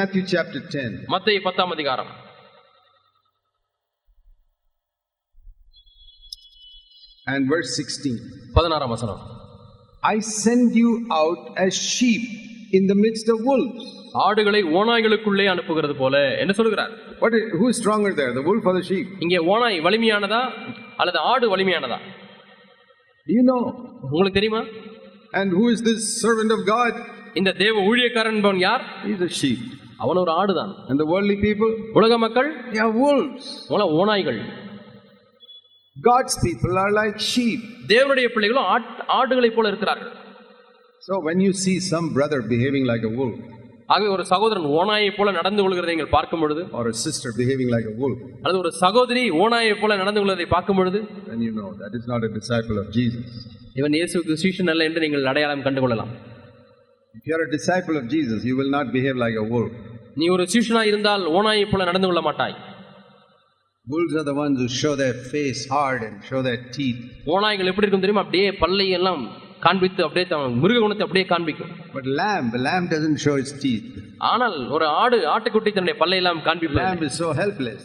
Matthew chapter 10 மத்தேயு பத்தாம் அதிகாரம் and verse 16. பதினாறாம் வசனம் I send you out as sheep in the midst of wolves. ஆடுகளை ஓநாய்களுக்குள்ளே அனுப்புகிறது போல என்ன சொல்கிறார் What is, who is stronger there, the wolf or the sheep? இங்கே ஓநாய் வலிமையானதா அல்லது ஆடு வலிமையானதா Do you know? உங்களுக்கு தெரியுமா And who is this servant of God? இந்த தேவ ஊழியக்காரன் என்பவன் யார் He's a sheep. அவன் ஒரு ஆடுதான் And the worldly people? உலக மக்கள் They are wolves. உல ஓநாய்கள் God's people are like sheep. தேவனுடைய பிள்ளைகளும் ஆட்- ஆடுகளைப் போல இருக்கிறார்கள் So when you see some brother behaving like a wolf ஆகவே ஒரு சகோதரன் ஓநாயைப் போல நடந்து கொள்கிறதை நீங்கள் பார்க்கும் பொழுது or a sister behaving like a wolf, அல்லது ஒரு சகோதரி ஓநாயைப் போல நடந்து கொள்வதை பார்க்கும் பொழுது then you know that is not a disciple of Jesus. இவன் இயேசுக்கு சீஷன் அல்ல என்று நீங்கள் அடையாளம் கண்டுகொள்ளலாம் If you are a disciple of Jesus, you will not behave like a wolf. நீ ஒரு சீஷனா இருந்தால் ஓநாயைப் போல நடந்து கொள்ள மாட்டாய் Wolves are the ones who show their face hard and show their teeth. ஓநாய்கள் எப்படி இருக்கும் தெரியுமா அப்படியே பல்லை எல்லாம் காண்பித்து அப்படியே மிருக குணத்தை அப்படியே காண்பிக்கும் But lamb, the lamb doesn't show its teeth. ஆனால் ஒரு ஆடு ஆட்டுக்குட்டி தன்னுடைய பல்லை எல்லாம் காண்பிப்பது Lamb is so helpless.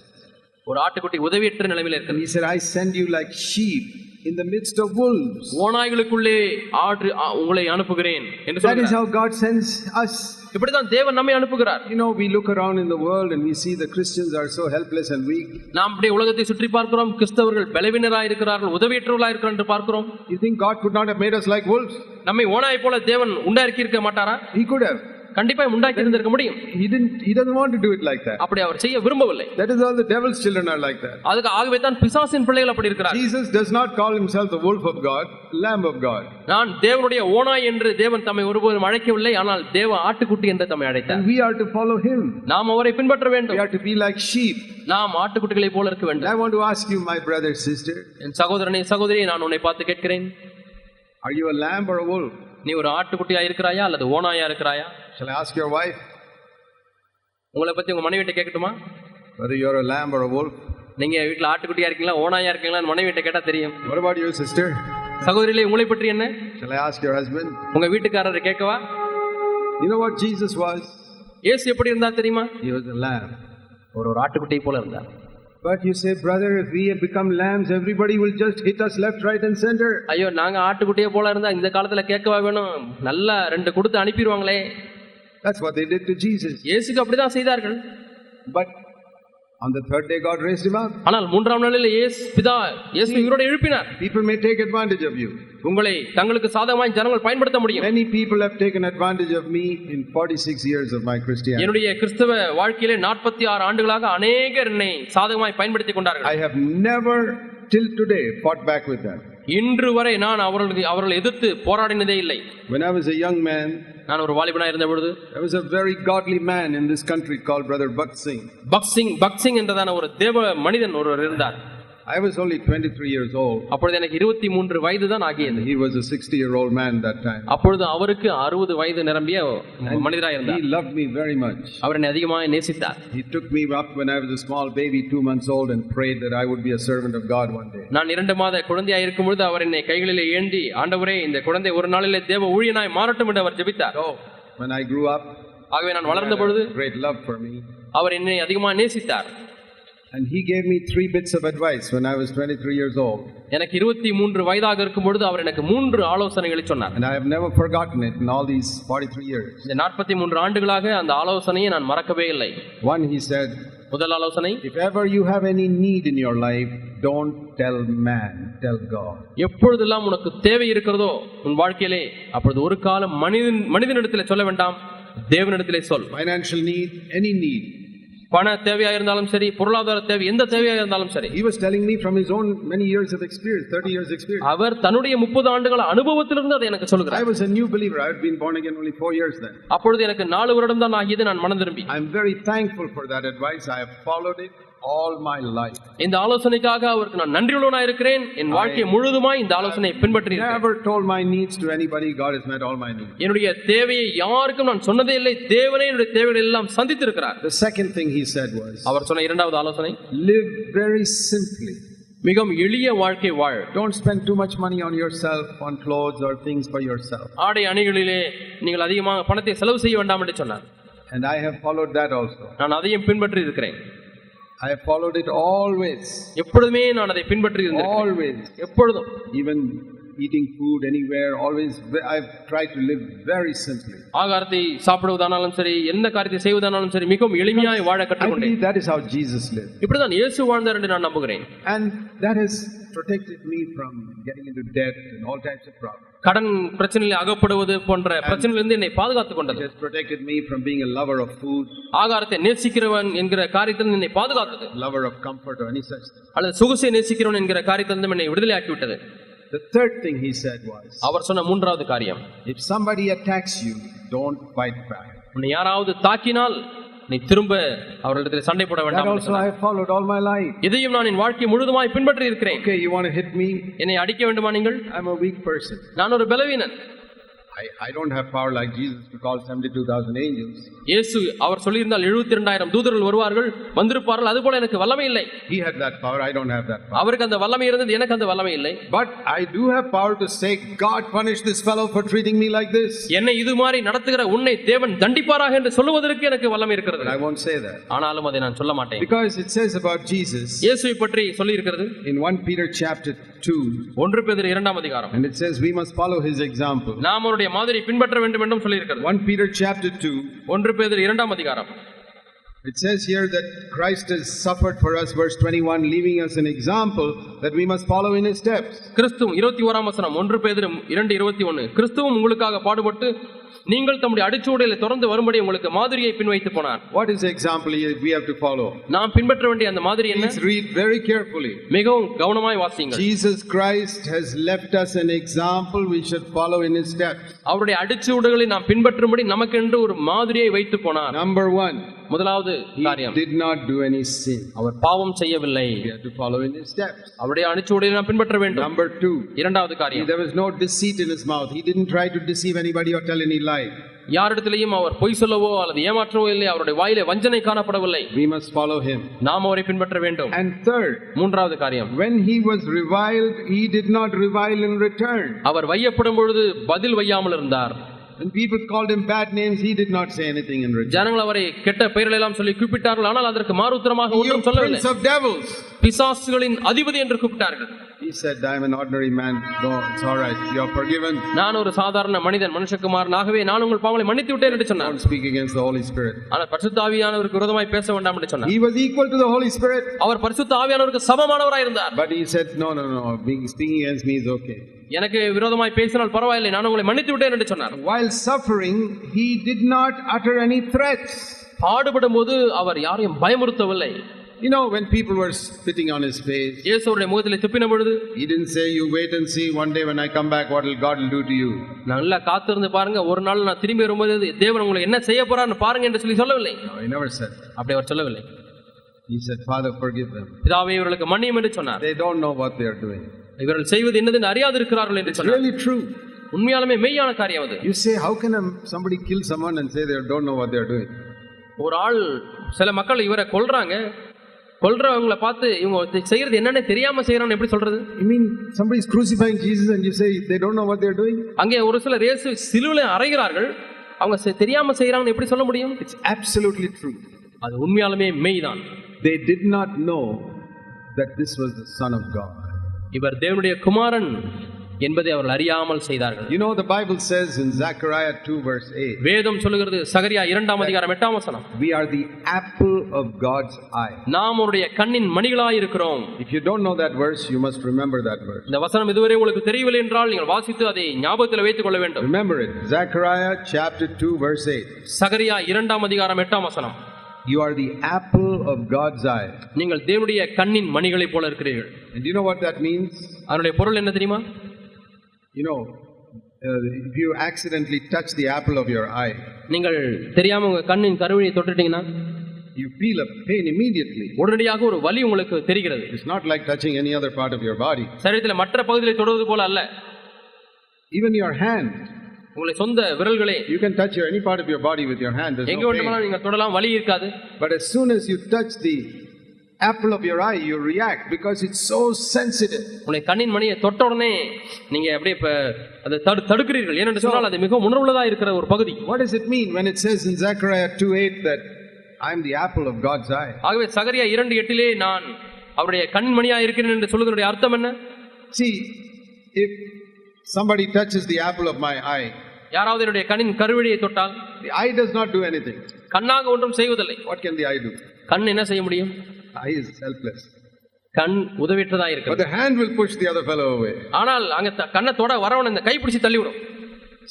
ஒரு ஆட்டுக்குட்டி உதவியற்ற நிலைமையில இருக்கு he said, I send you like sheep in the midst of wolves. ஓநாய்களுக்குள்ளே ஆடு ஆ, உங்களை அனுப்புகிறேன் என்று That is how God sends us. இப்படித்தான் தேவன் நம்மை அனுப்புகிறார் You know, we look around in the world and we see the Christians are so helpless and weak. நாம் அப்படியே உலகத்தை சுற்றி பார்க்கிறோம் கிறிஸ்தவர்கள் பலவீனராக இருக்கிறார்கள் உதவியற்றவர்களாக இருக்கிறார் என்று பார்க்கிறோம் You think God could not have made us like wolves? நம்மை ஓனாய் போல தேவன் உண்டாக்கி இருக்க மாட்டாரா He could have. கண்டிப்பா உண்டாக்கி இருந்திருக்க முடியும் He didn't. He doesn't want to do it like that. அப்படி அவர் செய்ய விரும்பவில்லை That is all the devil's children are like that. அதுக்கு ஆகவே தான் பிசாசின் பிள்ளைகள் அப்படி இருக்கிறார் Jesus does not call himself the wolf of God, lamb of God. நான் தேவனுடைய ஓனாய் என்று தேவன் தம்மை ஒருபோதும் அழைக்கவில்லை ஆனால் தேவ ஆட்டுக்குட்டி என்று தம்மை அழைத்தார் we are to follow him. நாம் அவரை பின்பற்ற We வேண்டும் are to be like sheep. நாம் ஆட்டுக்குட்டிகளைப் போல இருக்க வேண்டும் I want to ask you, my brother, sister, என் சகோதரனே சகோதரியை நான் உன்னை பார்த்து கேட்கிறேன் are you a lamb or a wolf? நீ ஒரு ஆட்டுக்குட்டியா இருக்கிறாயா அல்லது ஓனாயா இருக்கிறாயா Shall I ask your wife உங்களை பத்தி உங்க மனைவிட்ட கேட்கட்டுமா whether you're a lamb or a wolf? நீங்க வீட்டுல ஆட்டுக்குட்டியா இருக்கீங்களா ஓனாயா இருக்கீங்களா மனைவிட்ட கேட்டா தெரியும் What about you, sister? சகோதரிலே உங்களை பற்றி என்ன Shall I ask your husband? உங்க வீட்டுக்காரரை கேட்கவா You know what Jesus was? இயேசு எப்படி இருந்தா தெரியுமா He was a lamb. ஒரு ஒரு ஆட்டுக்குட்டியை போல இருந்தார் But you say, brother, if we have become lambs, everybody will just hit us left, right, and center. ஐயோ நாங்க ஆட்டுக்குட்டியே போல இருந்தா இந்த காலத்துல கேட்கவா வேணும் நல்லா ரெண்டு கொடுத்து அனுப்பிடுவாங்களே That's what they did to Jesus. இயேசுக்கு அப்படிதான் செய்தார்கள் But on the third day, God raised him up. ஆனால் மூன்றாம் நாளில் இயேசு பிதா இயேசு இவரோட எழுப்பினார் People may take advantage of you. உங்களை தங்களுக்கு சாதகமாய் ஜனங்கள் பயன்படுத்த முடியும் Many people have taken advantage of me in 46 years of my Christianity. என்னுடைய கிறிஸ்தவ வாழ்க்கையிலே நாற்பத்தி ஆறு ஆண்டுகளாக அநேகர் என்னை சாதகமாய் பயன்படுத்திக் கொண்டார்கள் I have never till today fought back with them. இன்று வரை நான் அவர்களுக்கு அவர்களை எதிர்த்து போராடினதே இல்லை When I was a young man, நான் ஒரு வாலிபனா இருந்த பொழுது there was a very godly man in this country called Brother Bhakt Singh. Bakht Singh Bakht Singh என்றதான ஒரு தேவ மனிதன் ஒருவர் இருந்தார் I was only 23 years old. அப்பொழுது எனக்கு இருபத்தி மூன்று வயது தான் ஆகியது He was a 60 year old man that time. அப்பொழுது அவருக்கு அறுபது வயது நிரம்பிய மனிதராக He இருந்தார் loved me very much. அவர் என்னை அதிகமாக நேசித்தார் He took me up when I was a small baby, two months old, and prayed that I would be a servant of God one day. நான் இரண்டு மாத குழந்தையா இருக்கும் பொழுது அவர் என்னை கைகளிலே ஏந்தி ஆண்டவரே இந்த குழந்தை ஒரு நாளிலே தேவ ஊழியனாய் மாறட்டும் என்று அவர் ஜெபித்தார் So, when I grew up, ஆகவே நான் he வளர்ந்த பொழுது great love for me. அவர் என்னை அதிகமாக நேசித்தார் And he gave me three bits of advice when I was 23 years old. எனக்கு இருபத்தி மூன்று வயதாக இருக்கும் பொழுது அவர் எனக்கு மூன்று ஆலோசனைகளை சொன்னார் And I have never forgotten it in all these 43 years. இந்த நாற்பத்தி மூன்று ஆண்டுகளாக அந்த ஆலோசனையை நான் மறக்கவே இல்லை One, he said, முதல் ஆலோசனை If ever you have any need in your life, don't tell man, tell God. எப்பொழுதெல்லாம் உனக்கு தேவை இருக்கிறதோ உன் வாழ்க்கையிலே அப்பொழுது ஒரு காலம் மனிதன் மனிதனிடத்திலே சொல்ல வேண்டாம் தேவனிடத்திலே சொல் Financial need, any need. பண தேவையா இருந்தாலும் சரி பொருளாதார தேவை எந்த தேவையா இருந்தாலும் சரி He was telling me from his own many years of experience, 30 years experience. அவர் தன்னுடைய முப்பது ஆண்டுகள் அனுபவத்திலிருந்து அதை எனக்கு I சொல்லுகிறார் was a new believer. I had been born again only four years then. அப்பொழுது எனக்கு நாலு வருடம் தான் ஆகியது நான் மனம் திரும்பி I'm very thankful for that advice. I have followed it all my life. இந்த ஆலோசனைக்காக அவருக்கு நான் நன்றியுள்ளவனா இருக்கிறேன் என் வாழ்க்கையை முழுதுமாய் இந்த ஆலோசனையை பின்பற்றி Never told my needs to anybody. God has met all my needs. என்னுடைய தேவையை யாருக்கும் நான் சொன்னதே இல்லை தேவனே என்னுடைய தேவைகள் எல்லாம் சந்தித்திருக்கிறார் The second thing he said was, அவர் சொன்ன இரண்டாவது ஆலோசனை live very simply. மிகவும் எளிய வாழ்க்கை வாழ் Don't spend too much money on yourself, on clothes or things for yourself. ஆடை அணிகளிலே நீங்கள் அதிகமாக பணத்தை செலவு செய்ய வேண்டாம் என்று சொன்னார் And I have followed that also. நான் அதையும் பின்பற்றி இருக்கிறேன் I have followed it always. எப்பொழுதுமே நான் அதை பின்பற்றி இருந்தேன் Always. எப்பொழுதும் Even eating food anywhere, always. I've tried to live very simply. ஆகாரத்தை சாப்பிடுவதானாலும் சரி எந்த காரியத்தை செய்வதானாலும் சரி மிகவும் எளிமையாய் வாழ I கற்றுக்கொண்டேன் believe that is how Jesus lived. இப்படிதான் இயேசு வாழ்ந்தார் என்று நான் நம்புகிறேன் And that has protected me from getting into debt and all types of problems. கடன் பிரச்சனையில் அகப்படுவது போன்ற பிரச்சனையிலிருந்து என்னை பாதுகாத்துக் கொண்டது has protected me from being a lover of food, ஆகாரத்தை நேசிக்கிறவன் என்கிற காரியத்திலிருந்து என்னை பாதுகாத்தது lover of comfort, or any such thing. அல்லது சொகுசை நேசிக்கிறவன் என்கிற காரியத்திலிருந்து என்னை விடுதலையாக்கி விட்டது The third thing he said was அவர் சொன்ன மூன்றாவது காரியம் if somebody attacks you, don't fight back. உன்னை யாராவது தாக்கினால் நீ திரும்ப அவர்களிடத்தில் சண்டை போட வேண்டாம் also. I followed all my life. இதையும் நான் என் வாழ்க்கை முழுதுமாய் பின்பற்றி இருக்கிறேன் Okay, you want to hit me? என்னை அடிக்க வேண்டுமா நீங்கள் I'm a weak person. நான் ஒரு பலவீனன் I, I don't have power like Jesus to call 72,000 angels. இயேசு அவர் சொல்லியிருந்தால் எழுபத்தி இரண்டாயிரம் தூதர்கள் வருவார்கள் வந்திருப்பார்கள் அதுபோல எனக்கு வல்லமை இல்லை He had that power, I don't have that power. அவருக்கு அந்த வல்லமை இருந்தது எனக்கு அந்த வல்லமை இல்லை But I do have power to say, God punish this fellow for treating me like this. என்னை இது மாதிரி நடத்துகிற உன்னை தேவன் தண்டிப்பாராக என்று சொல்லுவதற்கு எனக்கு வல்லமை இருக்கிறது But I won't say that. ஆனாலும் அதை நான் சொல்ல மாட்டேன் Because it says about Jesus இயேசுவை பற்றி சொல்லி இருக்கிறது in 1 Peter chapter 2, ஒன்று பேர் இரண்டாம் அதிகாரம் and it says we must follow his example. நாம் அவருடைய மாதிரி பின்பற்ற வேண்டும் என்றும் சொல்லி இருக்கிறது 1 Peter chapter 2, ஒன்று பேர் இரண்டாம் அதிகாரம் it says here that Christ has suffered for us, verse 21, leaving us an example that we must follow in his steps. கிறிஸ்துவும் இருபத்தி ஓராம் வசனம் ஒன்று பேதரும் இரண்டு இருபத்தி ஒன்னு கிறிஸ்துவும் உங்களுக்காக பாடுபட்டு நீங்கள் தம்முடைய அடிச்சுவடையில தொடர்ந்து வரும்படி உங்களுக்கு மாதிரியை பின்வைத்து போனார் the example he- we have to follow? நாம் பின்பற்ற வேண்டிய அந்த மாதிரி என்ன read very carefully. மிகவும் கவனமாய் வாசியுங்கள் Jesus Christ has left us an example we should follow in his steps. அவருடைய அடிச்சுவடுகளை நாம் பின்பற்றும்படி நமக்கென்று ஒரு மாதிரியை வைத்து போனார் Number one, முதலாவது he காரியம் did not do any sin. அவர் பாவம் செய்யவில்லை We have to follow in his steps. அவருடைய அடிச்சுவடுகளை நாம் பின்பற்ற வேண்டும் Number two, இரண்டாவது காரியம் there was no deceit in his mouth. He didn't try to deceive anybody or tell any lie. யாரிடத்திலேயும் அவர் பொய் சொல்லவோ அல்லது ஏமாற்றவோ இல்லை அவருடைய வாயிலே வஞ்சனை காணப்படவில்லை We must follow him. நாம் அவரை பின்பற்ற வேண்டும் And third, மூன்றாவது காரியம் when he was reviled, he did not revile in return. அவர் வையப்படும் பொழுது பதில் வையாமல் இருந்தார் When people called him bad names, he did not say anything in return. ஜனங்கள் அவரை கெட்ட பெயர்கள் எல்லாம் சொல்லி கூப்பிட்டார்கள் ஆனால் அதற்கு மாறுத்தரமாக You ஒன்றும் சொல்லவில்லை prince of devils. பிசாசுகளின் அதிபதி என்று கூப்பிட்டார்கள் He said, I'm an ordinary man. No, it's all right. You're forgiven. நான் ஒரு சாதாரண மனிதன் மனுஷகுமாரன் ஆகவே நான் உங்கள் பாவங்களை மன்னித்து விட்டேன் என்று சொன்னார் Don't speak against the Holy Spirit. ஆனால் பரிசுத்த ஆவியானவருக்கு விரோதமாய் பேச வேண்டாம் என்று சொன்னார் He was equal to the Holy Spirit. அவர் பரிசுத்த ஆவியானவருக்கு சமமானவராய் இருந்தார் But he said, No, no, no. Being, speaking against me is okay. எனக்கு விரோதமாய் பேசினால் பரவாயில்லை நான் உங்களை மன்னித்து விட்டேன் என்று சொன்னார் While suffering, he did not utter any threats. பாடுபடும் போது அவர் யாரையும் பயமுறுத்தவில்லை You know, when people were spitting on his face, இயேசுடைய முகத்திலே துப்பின பொழுது he didn't say, You wait and see one day when I come back, what will God will do to you. நல்லா காத்திருந்து பாருங்க ஒரு நாள் நான் திரும்பி வரும்போது தேவன் உங்களுக்கு என்ன செய்ய போறான்னு பாருங்க என்று சொல்லி சொல்லவில்லை No, he never said that. அப்படி அவர் சொல்லவில்லை He said, Father, forgive them. பிதாவே இவர்களுக்கு மன்னியும் என்று சொன்னார் They don't know what they are doing. இவர்கள் செய்வது என்னதுன்னு அறியாது இருக்கிறார்கள் என்று சொன்னார் really true. உண்மையாலுமே மெய்யான காரியம் அது You say, How can a, somebody kill someone and say they don't know what they are doing? ஒரு ஆள் சில மக்கள் இவரை கொல்றாங்க கொல்றவங்களை பார்த்து இவங்க செய்யறது என்னன்னு தெரியாம செய்யறான்னு எப்படி சொல்றது You mean somebody is crucifying Jesus and you say they don't know what they are doing? அங்கே ஒரு சிலர் இயேசு சிலுவில அறைகிறார்கள் அவங்க தெரியாம செய்யறாங்கன்னு எப்படி சொல்ல முடியும் It's absolutely true. அது உண்மையாலுமே மெய்தான் They did not know that this was the Son of God. இவர் தேவனுடைய குமாரன் என்பதை அவர்கள் அறியாமல் செய்தார்கள் You know, the Bible says in Zechariah 2, verse 8, வேதம் சொல்லுகிறது சகரியா இரண்டாம் அதிகாரம் எட்டாம் வசனம் we are the apple of God's eye. நாம் அவருடைய கண்ணின் மணிகளாய் இருக்கிறோம் If you don't know that verse, you must remember that verse. இந்த வசனம் இதுவரை உங்களுக்கு தெரியவில்லை என்றால் நீங்கள் வாசித்து அதை ஞாபகத்தில் வைத்துக் கொள்ள வேண்டும் Remember it. Zechariah chapter 2, verse 8. சகரியா இரண்டாம் அதிகாரம் எட்டாம் வசனம் You are the apple of God's eye. நீங்கள் தேவனுடைய கண்ணின் மணிகளைப் போல இருக்கிறீர்கள் And do you know what that means? அதனுடைய பொருள் என்ன தெரியுமா You know, uh, if you accidentally touch the apple of your eye, நீங்கள் தெரியாம உங்க கண்ணின் கருவியை தொட்டுட்டீங்கன்னா you feel a pain immediately. உடனடியாக ஒரு வலி உங்களுக்கு தெரிகிறது It's not like touching any other part of your body. சரீரத்தில் மற்ற பகுதிகளை தொடுவது போல அல்ல Even your hand. உங்களை சொந்த விரல்களே You can touch your, any part of your body with your hand. There's எங்க. வேண்டுமானாலும் நீங்கள் தொடலாம் வலி இருக்காது But as soon as you touch the apple of your eye, you react because it's so sensitive. உன்னை கண்ணின் மணியை தொட்ட உடனே நீங்க அப்படியே இப்ப அதை தடு தடுக்கிறீர்கள் ஏனென்று சொன்னால் அது மிகவும் உணர்வுள்ளதா இருக்கிற ஒரு பகுதி What does it mean when it says in Zechariah 2 8 that I'm the apple of God's eye? ஆகவே சகரியா இரண்டு எட்டிலே நான் அவருடைய கண்மணியா இருக்கிறேன் என்று சொல்வதனுடைய அர்த்தம் என்ன See, if somebody touches the apple of my eye, யாராவது என்னுடைய கண்ணின் கருவிழியை தொட்டால் the eye does not do anything. கண்ணாக ஒன்றும் செய்வதில்லை What can the eye do? கண் என்ன செய்ய முடியும் Eye is helpless. கண் உதவியற்றதா But இருக்கிறது the hand will push the other fellow away. ஆனால் அங்க த- கண்ணை தொட வரவன் இந்த கை பிடிச்சு தள்ளிவிடும்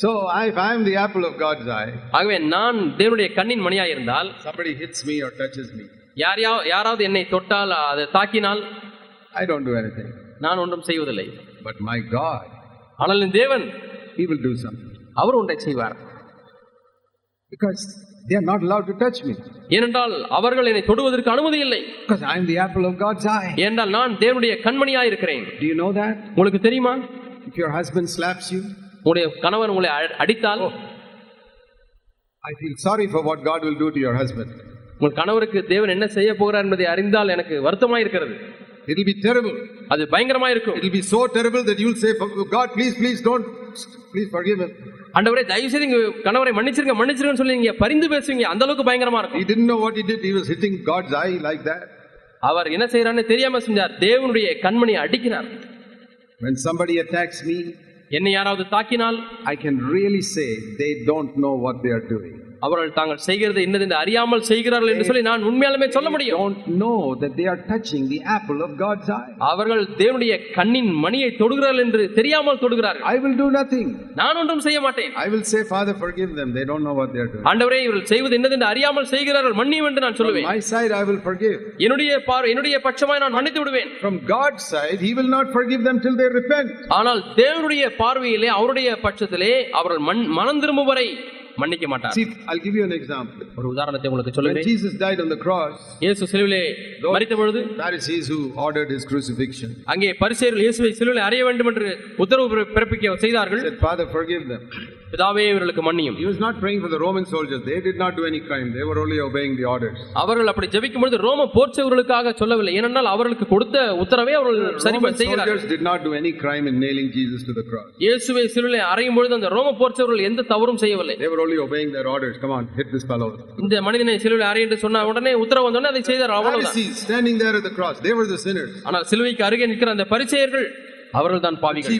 So I- if I'm the apple of God's eye, ஆகவே நான் தேவனுடைய கண்ணின் மணியா இருந்தால் somebody hits me or touches me, யாரையா யாராவது என்னை தொட்டால் அதை தாக்கினால் I don't do anything. நான் ஒன்றும் செய்வதில்லை But my God, ஆனால் தேவன் He will do something. அவர் ஒன்றை செய்வார் Because they are not allowed to touch me. ஏனென்றால் அவர்கள் என்னை தொடுவதற்கு அனுமதி இல்லை Because I'm the apple of God's eye. ஏனென்றால் நான் தேவனுடைய கண்மணியா இருக்கிறேன் Do you know that? உங்களுக்கு தெரியுமா If your husband slaps you, உங்களுடைய கணவன் உங்களை அடித்தால் I feel sorry for what God will do to your husband. உங்கள் கணவருக்கு தேவன் என்ன செய்ய போகிறார் என்பதை அறிந்தால் எனக்கு வருத்தமா இருக்கிறது Be terrible. அது பயங்கரமா இருக்கும் be so terrible that you'll say, God, please, please don't, please forgive him. ஆண்டவரே தயவு செய்து இங்க கணவரை மன்னிச்சிருங்க மன்னிச்சிருங்கன்னு சொல்லி நீங்க பரிந்து பேசுவீங்க அந்த அளவுக்கு பயங்கரமா He இருக்கும் didn't know what he did. He was hitting God's eye like that. அவர் என்ன செய்யறான்னு தெரியாம செஞ்சார் தேவனுடைய கண்மணியை அடிக்கிறார் When somebody attacks me, என்னை யாராவது தாக்கினால் I can really say they don't know what they are doing. அவர்கள் தாங்கள் செய்கிறது என்னது என்று அறியாமல் செய்கிறார்கள் என்று சொல்லி நான் உண்மையாலுமே சொல்ல முடியும் Don't know that they are touching the apple of God's eye. அவர்கள் தேவனுடைய கண்ணின் மணியை தொடுகிறார்கள் என்று தெரியாமல் தொடுகிறார்கள் I will do nothing. நான் ஒன்றும் செய்ய மாட்டேன் I will say, Father, forgive them. They don't know what they are doing. ஆண்டவரே இவர்கள் செய்வது என்னது என்று அறியாமல் செய்கிறார்கள் மன்னியும் என்று நான் சொல்லுவேன் my side, I will forgive. என்னுடைய பார்வை என்னுடைய பட்சமாய் நான் மன்னித்து விடுவேன் From God's side, He will not forgive them till they repent. ஆனால் தேவனுடைய பார்வையிலே அவருடைய பட்சத்திலே அவர்கள் மனம் திரும்பும் வரை மன்னிக்க மாட்டார் See, I'll give you an example. ஒரு உதாரணத்தை உங்களுக்கு சொல்லுகிறேன் Jesus died on the cross, இயேசு சிலுவிலே மரித்த பொழுது Pharisees who ordered His crucifixion அங்கே பரிசேயர்கள் இயேசுவை சிலுவிலே அறைய வேண்டும் என்று உத்தரவு பிற- பிறப்பிக்க செய்தார்கள் said, Father, forgive them. பிதாவே இவர்களுக்கு மன்னியும் He was not praying for the Roman soldiers. They did not do any crime. They were only obeying the orders. அவர்கள் அப்படி ஜெபிக்கும் பொழுது ரோம போர்ச்சவர்களுக்காக சொல்லவில்லை ஏனென்றால் அவர்களுக்கு கொடுத்த உத்தரவை அவர்கள் சரி Roman செய்கிறார்கள் soldiers did not do any crime in nailing Jesus to the cross. இயேசுவை சிலுவிலே அறையும் பொழுது அந்த ரோம போர்ச்சவர்கள் எந்த தவறும் செய்யவில்லை They were only obeying their orders. Come on, hit this fellow. இந்த மனிதனை சிலுவிலே அறை என்று சொன்ன உடனே உத்தரவு வந்தோடனே அதை செய்தார் அவ்வளவுதான் standing there at the cross, they were the sinners. ஆனால் சிலுவைக்கு அருகே நிற்கிற அந்த பரிசேயர்கள் அவர்கள் தான் பாவிகள்.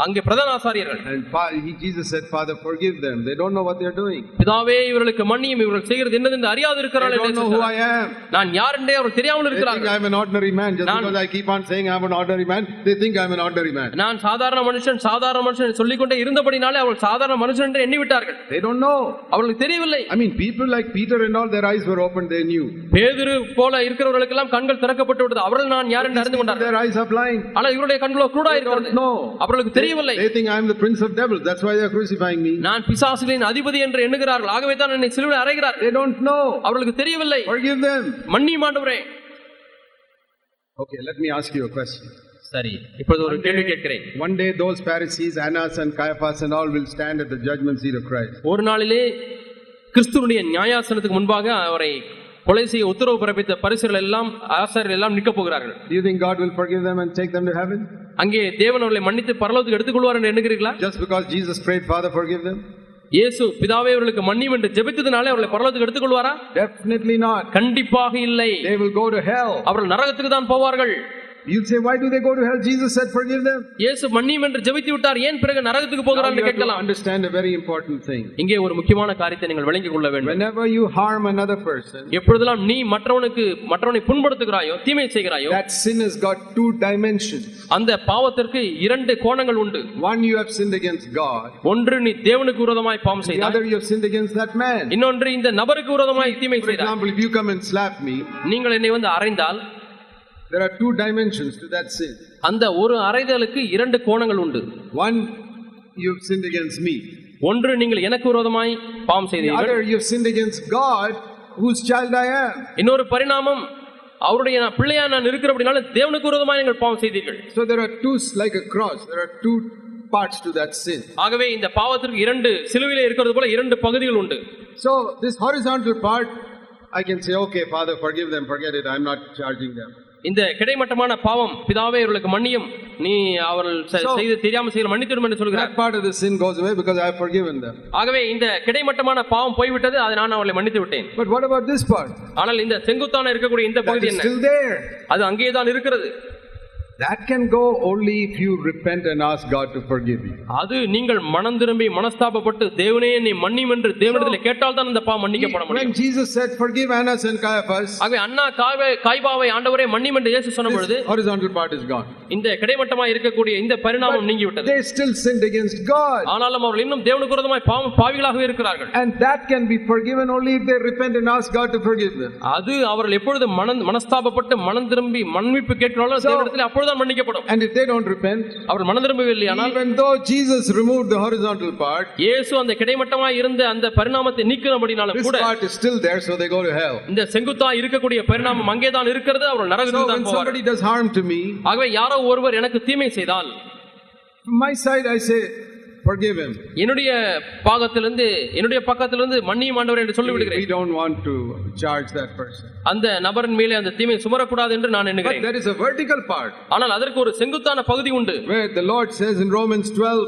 அங்கே பிரதான ஆசாரியர்கள் And fa- he, Jesus said, Father, forgive them. They don't know what they're doing. பிதாவே இவர்களுக்கு மன்னியும் இவர்கள் செய்கிறது என்னது என்று அறியாது They இருக்கிறார்கள் don't என்று know who சொல்கிறார். I am. நான் யார் என்றே அவர் தெரியாமல் They think இருக்கிறார்கள் I'm an ordinary man. Just நான்- because I keep on saying I'm an ordinary man, they think I'm an ordinary man. நான் சாதாரண மனுஷன் சாதாரண மனுஷன் சொல்லிக்கொண்டே இருந்தபடினாலே அவர்கள் சாதாரண மனுஷன் என்று எண்ணி விட்டார்கள் They don't know. அவர்களுக்கு தெரியவில்லை I mean, people like Peter and all, their eyes were opened, they knew. பேதுரு போல இருக்கிறவர்களுக்கெல்லாம் கண்கள் திறக்கப்பட்டு விட்டது அவர்கள் நான் யார் என்று அறிந்து கொண்டார்கள் Their eyes are blind. ஆனால் இவருடைய கண்களோ குருடா இருக்கிறது No. அவர்களுக்கு தெரியவில்லை They think I'm the prince of devils. That's why they're crucifying me. நான் பிசாசுகளின் அதிபதி என்று எண்ணுகிறார்கள் ஆகவே தான் என்னை சிலுவையில் அறைகிறார்கள் They don't know. அவர்களுக்கு தெரியவில்லை Forgive them. மன்னியும் ஆண்டவரே Okay, let me ask you a question. சரி இப்பொழுது ஒரு கேள்வி கேட்கிறேன் One day, those Pharisees, Annas and Caiaphas and all will stand at the judgment seat of Christ. ஒரு நாளிலே கிறிஸ்துவனுடைய நியாயாசனத்துக்கு முன்பாக அவரை கொலை செய்ய உத்தரவு பிறப்பித்த பரிசுகள் எல்லாம் ஆசாரியர்கள் எல்லாம் நிற்கப் போகிறார்கள் Do you think God will forgive them and take them to heaven? அங்கே தேவன் அவர்களை மன்னித்து பரலோகத்துக்கு எடுத்துக்கொள்வார் என்று எண்ணுகிறீர்களா Just because Jesus prayed, Father, forgive them? இயேசு பிதாவே அவர்களுக்கு மன்னியும் என்று ஜெபித்ததுனாலே அவர்களை பரலோகத்துக்கு எடுத்துக்கொள்வாரா Definitely not. கண்டிப்பாக இல்லை They will go to hell. அவர்கள் நரகத்துக்கு தான் போவார்கள் You'll say, why do they go to hell? Jesus said, forgive them. இயேசு மன்னியும் என்று ஜெபித்து விட்டார் ஏன் பிறகு நரகத்துக்கு Now போகிறார் you என்று have to கேட்கலாம் understand a very important thing. இங்கே ஒரு முக்கியமான காரியத்தை நீங்கள் விளங்கிக் கொள்ள வேண்டும் Whenever you harm another person, எப்பொழுதெல்லாம் நீ மற்றவனுக்கு மற்றவனை புண்படுத்துகிறாயோ தீமை செய்கிறாயோ that sin has got two dimensions. அந்த பாவத்திற்கு இரண்டு கோணங்கள் உண்டு One, you have sinned against God. ஒன்று நீ தேவனுக்கு விரோதமாய் பாவம் The செய்தாய் other, you have sinned against that man. இன்னொன்று இந்த நபருக்கு விரோதமாய் தீமை For செய்தாய் example, if you come and slap me, நீங்கள் என்னை வந்து அறைந்தால் There are two dimensions to that sin. அந்த ஒரு அறைதலுக்கு இரண்டு கோணங்கள் உண்டு One, you've sinned against me. ஒன்று நீங்கள் எனக்கு விரோதமாய் பாவம் The செய்தீர்கள் other, you've sinned against God, whose child I am. இன்னொரு பரிணாமம் அவருடைய நான் பிள்ளையா நான் இருக்கிறபடினால தேவனுக்கு விரோதமாய் நீங்கள் பாவம் செய்தீர்கள் So there are two, like a cross, there are two parts to that sin. ஆகவே இந்த பாவத்திற்கு இரண்டு சிலுவையிலே இருக்கிறது போல இரண்டு பகுதிகள் உண்டு So this horizontal part I can say, okay, Father, forgive them, forget it, I'm not charging them. இந்த கிடைமட்டமான பாவம் பிதாவே இவர்களுக்கு மன்னியும் நீ அவர்கள் செய்து தெரியாம செய்ய மன்னித்திடும் என்று சொல்கிறார் part of the sin goes away because I have forgiven them. ஆகவே இந்த கிடைமட்டமான பாவம் போய்விட்டது அதை நான் அவர்களை மன்னித்து விட்டேன் But what about this part? ஆனால் இந்த செங்குத்தான இருக்கக்கூடிய இந்த பகுதி என்ன still there. அது அங்கேயே தான் இருக்கிறது That can go only if you repent and ask God to forgive you. அது நீங்கள் மனம் திரும்பி மனஸ்தாபப்பட்டு தேவனே என்னை மன்னியும் என்று தேவனிடத்தில் கேட்டால் தான் இந்த பாவம் மன்னிக்கப்பட முடியும் When Jesus said, Forgive Annas and Caiaphas, ஆகவே அண்ணா காய்பாவை ஆண்டவரே மன்னியும் என்று இயேசு சொன்ன பொழுது horizontal part is gone. இந்த கிடைமட்டமா இருக்கக்கூடிய இந்த பரிணாமம் நீங்கி விட்டது They still sinned against God. ஆனாலும் அவர்கள் இன்னும் தேவனுக்கு விரோதமாய் பாவம் பாவிகளாகவே இருக்கிறார்கள் And that can be forgiven only if they repent and ask God to forgive them. அது அவர்கள் எப்பொழுது மனம் மனஸ்தாபப்பட்டு மனம் திரும்பி மன்னிப்பு கேட்கிறார்களோ தேவனிடத்தில் மன்னிக்கப்படும். And if they don't repent, அவர் மனம் திரும்பவில்லை ஆனால் even though Jesus removed the horizontal part, இயேசு அந்த கிடைமட்டமாய் இருந்த அந்த பரிணாமத்தை நீக்கிறபடினாலும் this கூட part is still there, so they go to hell. இந்த செங்குத்தா இருக்கக்கூடிய பரிணாமம் அங்கேதான் இருக்கிறது அவர்கள் So நரகத்தில் when தான் போவார்கள். somebody does harm to me, ஆகவே யாரோ ஒருவர் எனக்கு தீமை செய்தால் my side I say, Forgive him. என்னுடைய பாகத்திலிருந்து என்னுடைய பக்கத்திலிருந்து மன்னியும் ஆண்டவர் என்று சொல்லி We விடுகிறேன் don't want to charge that person. அந்த நபரின் மேலே அந்த தீமை சுமரக்கூடாது என்று நான் But எண்ணுகிறேன் there is a vertical part ஆனால் அதற்கு ஒரு செங்குத்தான பகுதி உண்டு where the Lord says in Romans 12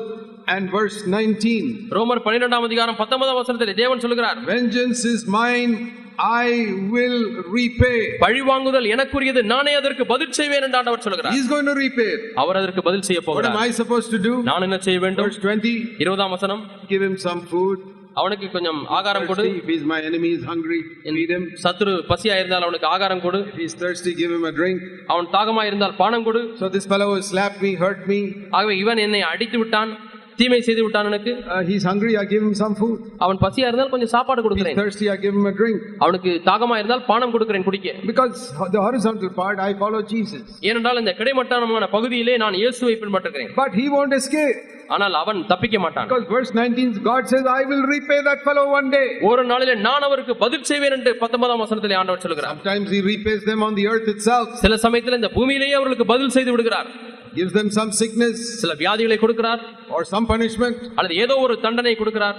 and verse 19, ரோமர் பன்னிரெண்டாம் அதிகாரம் பத்தொன்பதாம் வசனத்தில் தேவன் சொல்கிறார் Vengeance is mine, I will repay. பழிவாங்குதல் எனக்குரியது நானே அதற்கு பதில் செய்வேன் என்று ஆண்டவர் சொல்கிறார் going to repay it. அவர் அதற்கு பதில் செய்ய What am போகிறார் I supposed to do? நான் என்ன செய்ய வேண்டும் Verse 20, இருபதாம் வசனம் give him some food. அவனுக்கு கொஞ்சம் ஆகாரம் கொடு if he's my enemy, he's hungry, feed him. சத்துரு பசியா இருந்தால் அவனுக்கு ஆகாரம் கொடு If he's thirsty, give him a drink. அவன் தாகமா இருந்தால் பானம் கொடு So this fellow slapped me, hurt me. ஆகவே இவன் என்னை அடித்து விட்டான் தீமை செய்து விட்டான் எனக்கு Uh, he's hungry, I give him some food. அவன் பசியா இருந்தால் கொஞ்சம் சாப்பாடு கொடுக்கிறேன் thirsty, I give him a drink. அவனுக்கு தாகமா இருந்தால் பானம் கொடுக்கிறேன் குடிக்க Because the horizontal part, I follow Jesus. ஏனென்றால் இந்த கிடைமட்டமான பகுதியிலே நான் இயேசுவை பின்பற்றுகிறேன் But he won't escape. ஆனால் அவன் தப்பிக்க மாட்டான். Because verse 19, God says, I will repay that fellow one day. ஒரு நாளிலே நான் அவருக்கு பதில் செய்வேன் என்று பத்தொன்பதாம் வசனத்திலே ஆண்டவர் சொல்கிறார் Sometimes he repays them on the earth itself, சில சமயத்தில் இந்த பூமியிலேயே அவர்களுக்கு பதில் செய்து விடுகிறார். Gives them some sickness சில வியாதிகளை கொடுக்கிறார். or some punishment. அல்லது ஏதோ ஒரு தண்டனை கொடுக்கிறார்.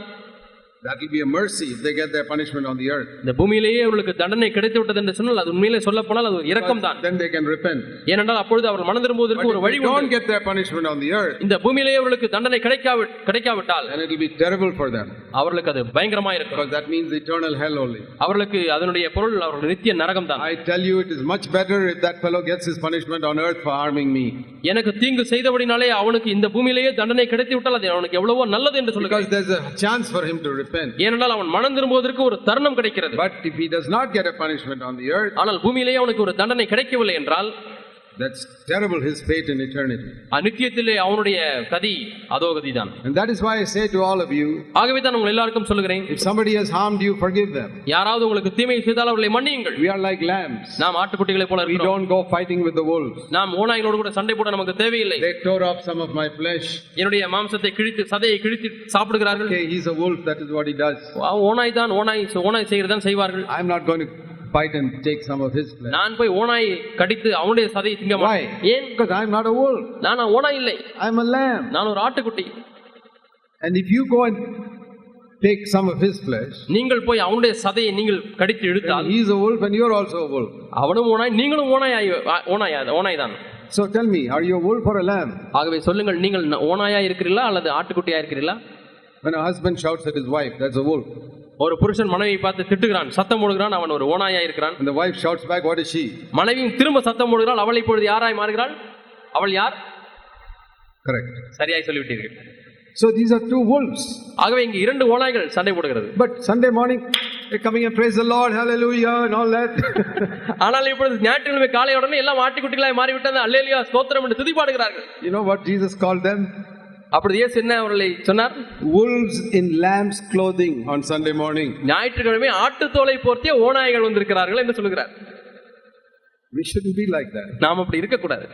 That will be a mercy if they get their punishment on the earth. இந்த பூமியிலேயே அவர்களுக்கு தண்டனை கிடைத்து விட்டது என்று சொன்னால் அது உண்மையிலே சொல்ல போனால் அது இரக்கம் தான் Then they can repent. ஏனென்றால் அப்பொழுது அவர் மனம் திரும்புவதற்கு ஒரு வழி they don't உண்டு get their punishment on the earth, இந்த பூமியிலேயே அவர்களுக்கு தண்டனை கிடைக்காவி கிடைக்காவிட்டால் then it will be terrible for them. அவர்களுக்கு அது பயங்கரமா இருக்கும் Because that means eternal hell only. அவர்களுக்கு அதனுடைய பொருள் அவர்கள் நித்திய நரகம் தான் I tell you, it is much better if that fellow gets his punishment on earth for harming me. எனக்கு தீங்கு செய்தபடினாலே அவனுக்கு இந்த பூமியிலேயே தண்டனை கிடைத்து விட்டால் அது அவனுக்கு எவ்வளவோ நல்லது என்று Because சொல்லுகிறார் there's a chance for him to repent. ஏனென்றால் அவன் மனம் திரும்புவதற்கு ஒரு தருணம் கிடைக்கிறது. But if he does not get a punishment on the earth, ஆனால் பூமியிலேயே அவனுக்கு ஒரு தண்டனை கிடைக்கவில்லை என்றால் that's terrible, his fate in eternity. அநித்தியத்திலே அவனுடைய கதி அதோ கதிதான் And that is why I say to all of you, ஆகவே தான் உங்கள் எல்லாருக்கும் சொல்லுகிறேன் if somebody has harmed you, forgive them. யாராவது உங்களுக்கு தீமை செய்தால் அவர்களை மன்னியுங்கள் We are like lambs. நாம் ஆட்டுக்குட்டிகளை போல We இருக்கிறோம் don't go fighting with the wolves. நாம் ஓநாய்களோடு கூட சண்டை போட நமக்கு தேவையில்லை They tore off some of my flesh. என்னுடைய மாம்சத்தை கிழித்து சதையை கிழித்து சாப்பிடுகிறார்கள் Okay, he's a wolf, that is what he does. ஓநாய் தான் ஓநாய் ஓநாய் செய்கிறதான் செய்வார்கள் I'm not going to fight and take some of his flesh. நான் போய் ஓநாய் கடித்து அவனுடைய சதையை திங்க? மாட்டேன் ஏன் Because I'm not a wolf. நான் ஓநாய் இல்லை I'm a lamb. நான் ஒரு ஆட்டுக்குட்டி And if you go and take some of his flesh, நீங்கள் போய் அவனுடைய சதையை நீங்கள் கடித்து இழுத்தால் he's a wolf and you're also a wolf. அவனும் ஓனாய் நீங்களும் ஓனாய் ஓனாய் ஓனாய் தான் So tell me, are you a wolf or a lamb? ஆகவே சொல்லுங்கள் நீங்கள் ஓநாயா இருக்கிறீர்களா அல்லது ஆட்டுக்குட்டியா இருக்கிறீர்களா When a husband shouts at his wife, that's a wolf. ஒரு புருஷன் மனைவியை பார்த்து திட்டுகிறான் சத்தம் போடுகிறான் அவன் ஒரு ஓனாயா இருக்கிறான் the wife shouts back, what is she? மனைவியும் திரும்ப சத்தம் போடுகிறாள் அவள் இப்பொழுது யாராய் மாறுகிறாள் அவள் யார் Correct. சரியாய் சொல்லிவிட்டீர்கள் So these are two wolves. ஆகவே இங்கு இரண்டு ஓநாய்கள் சண்டை போடுகிறது But Sunday morning, they're coming and praise the Lord, hallelujah, and all that. ஆனால் இப்பொழுது ஞாயிற்றுக்கிழமை காலை உடனே எல்லாம் ஆட்டுக்குட்டிகளாய் மாறிவிட்டது அல்லேலியா ஸ்தோத்திரம் என்று துதிப்பாடுகிறார்கள் you know what Jesus called them? அப்படி இயேசு என்ன அவர்களை சொன்னார் Wolves in lamb's clothing on Sunday morning. ஞாயிற்றுக்கிழமை ஆட்டுத்தோலை போர்த்திய ஓநாய்கள் வந்திருக்கிறார்கள் என்று சொல்கிறார் We shouldn't be like that. நாம் அப்படி இருக்கக்கூடாது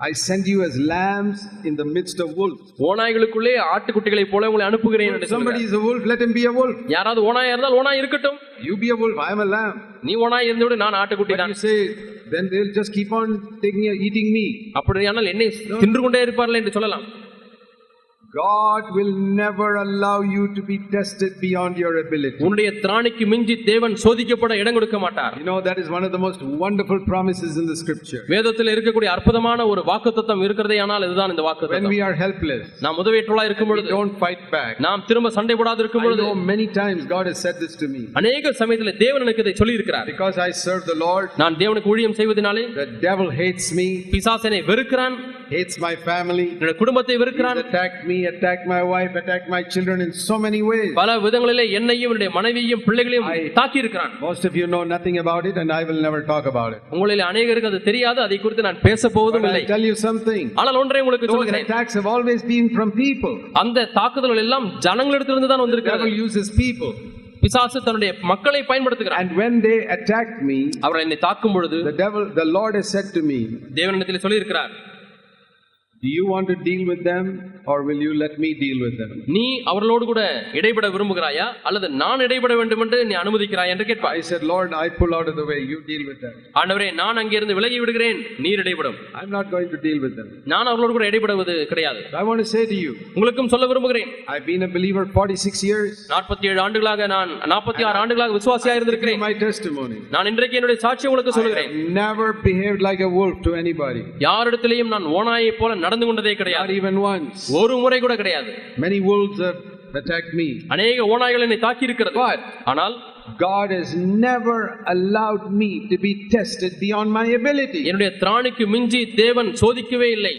I send you as lambs in the midst of wolves. ஓநாய்களுக்குள்ளே ஆட்டுக்குட்டிகளைப் போல உங்களை அனுப்புகிறேன் என்று If somebody is a wolf, let him be a wolf. யாராவது ஓநாயா இருந்தால் ஓநாய் இருக்கட்டும் You be a wolf, I am a lamb. நீ ஓநாய் இருந்து விடு நான் ஆட்டுக்குட்டி தான் you say, then they'll just keep on taking eating me. அப்படியானால் என்னை தின்று கொண்டே இருப்பார்கள் என்று சொல்லலாம் God will never allow you to be tested beyond your ability. உன்னுடைய திராணிக்கு மிஞ்சி தேவன் சோதிக்கப்பட இடம் கொடுக்க மாட்டார் You know, that is one of the most wonderful promises in the scripture. வேதத்தில் இருக்கக்கூடிய அற்புதமான ஒரு வாக்குத்தத்தம் இருக்கிறதே ஆனால் இதுதான் இந்த When வாக்குத்தத்தம் we are helpless, நாம் உதவியற்றவளா இருக்கும் we பொழுது don't fight back. நாம் திரும்ப சண்டை போடாது இருக்கும் I பொழுது know many times God has said this to me. அநேக சமயத்தில் தேவன் எனக்கு இதை சொல்லி இருக்கிறார் Because I serve the Lord, நான் தேவனுக்கு ஊழியம் செய்வதனாலே the devil hates me, பிசாசனை வெறுக்கிறான் hates my family, என்னுடைய குடும்பத்தை he's வெறுக்கிறான் attacked me, Attacked my wife, attacked my children in so many ways. பல விதங்களிலே என்னையும் என்னுடைய மனைவியையும் பிள்ளைகளையும் தாக்கி இருக்கிறான் Most of you know nothing about it, and I will never talk about it. உங்களில் அநேகருக்கு அது தெரியாது அதை குறித்து நான் பேச போவதும் இல்லை I'll tell you something. ஆனால் ஒன்றை உங்களுக்கு Those சொல்கிறேன் attacks have always been from people. அந்த தாக்குதல்கள் எல்லாம் ஜனங்களிடத்திலிருந்து தான் வந்திருக்கிறது devil uses people. பிசாசு தன்னுடைய மக்களை பயன்படுத்துகிறார் And when they attacked me, அவர் என்னை தாக்கும் பொழுது the devil, the Lord has said to me, தேவனிடத்தில் சொல்லி இருக்கிறார் Do you want to deal with them, or will you let me deal with them? நீ அவர்களோடு கூட இடைபட விரும்புகிறாயா அல்லது நான் இடைபட வேண்டும் என்று நீ அனுமதிக்கிறாய் என்று கேட்பாய் I said, Lord, I pull out of the way, you deal with them. ஆண்டவரே நான் அங்கிருந்து விலகி விடுகிறேன் நீர் இடைபடும் I'm not going to deal with them. நான் அவர்களோடு கூட இடைபடுவது கிடையாது I want to say to you, உங்களுக்கும் சொல்ல விரும்புகிறேன் I've been a believer 46 years. நாற்பத்தி ஏழு ஆண்டுகளாக நான் நாற்பத்தி ஆறு ஆண்டுகளாக விசுவாசியா Give இருந்திருக்கிறேன் my testimony. நான் இன்றைக்கு என்னுடைய சாட்சி உங்களுக்கு I சொல்லுகிறேன் have never behaved like a wolf to anybody, யாரிடத்திலேயும் நான் ஓனாயை போல நடந்து கொண்டதே கிடையாது even once. ஒரு முறை கூட கிடையாது Many wolves have attacked me. அநேக ஓநாய்கள் என்னை தாக்கி இருக்கிறது But ஆனால் God has never allowed me to be tested beyond my ability. என்னுடைய திராணிக்கு மிஞ்சி தேவன் சோதிக்கவே இல்லை